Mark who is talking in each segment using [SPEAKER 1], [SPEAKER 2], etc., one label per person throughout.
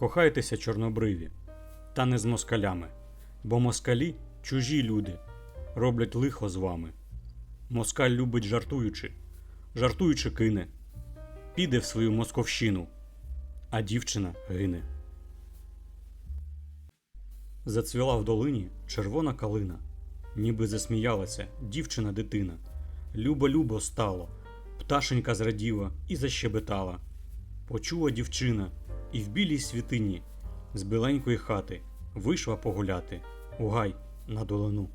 [SPEAKER 1] Кохайтеся, чорнобриві, та не з москалями, бо москалі чужі люди, роблять лихо з вами. Москаль любить жартуючи, жартуючи кине, піде в свою московщину, а дівчина гине. Зацвіла в долині червона калина, ніби засміялася дівчина дитина. Любо-любо стало, пташенька зраділа і защебетала. Почула дівчина, і в білій світині з біленької хати вийшла погуляти у гай на долину.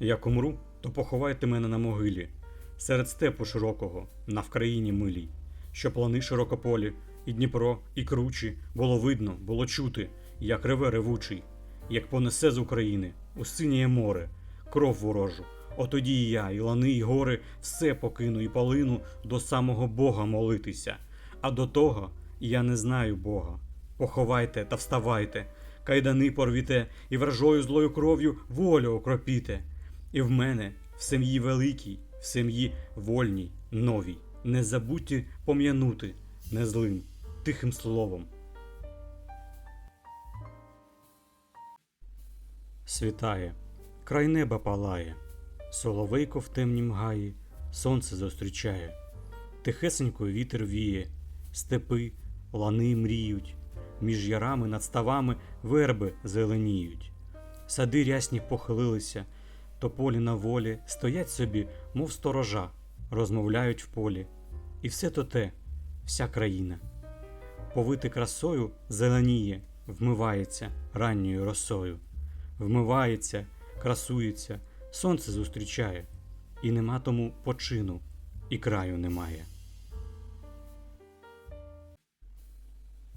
[SPEAKER 1] Як умру, то поховайте мене на могилі, серед степу широкого, на Вкраїні милій, що плани широкополі, і Дніпро, і кручі, було видно, було чути, як реве ревучий, як понесе з України у синє море, кров ворожу. Отоді і я, і лани, і гори, все покину і полину до самого Бога молитися. А до того я не знаю Бога. Поховайте та вставайте, кайдани порвіте, і вражою злою кров'ю волю окропіте. І в мене в сім'ї великій, в сім'ї вольній, новій, не забудьте пом'янути незлим, тихим словом. Світає, край неба палає, соловейко в темнім гаї, сонце зустрічає, тихесенько вітер віє, степи, лани мріють, між ярами над ставами верби зеленіють. Сади рясні похилилися, тополі на волі стоять собі, мов сторожа, розмовляють в полі. І все то те, вся країна. Повити красою зеленіє, вмивається ранньою росою, вмивається, красується, сонце зустрічає, і нема тому почину, і краю немає.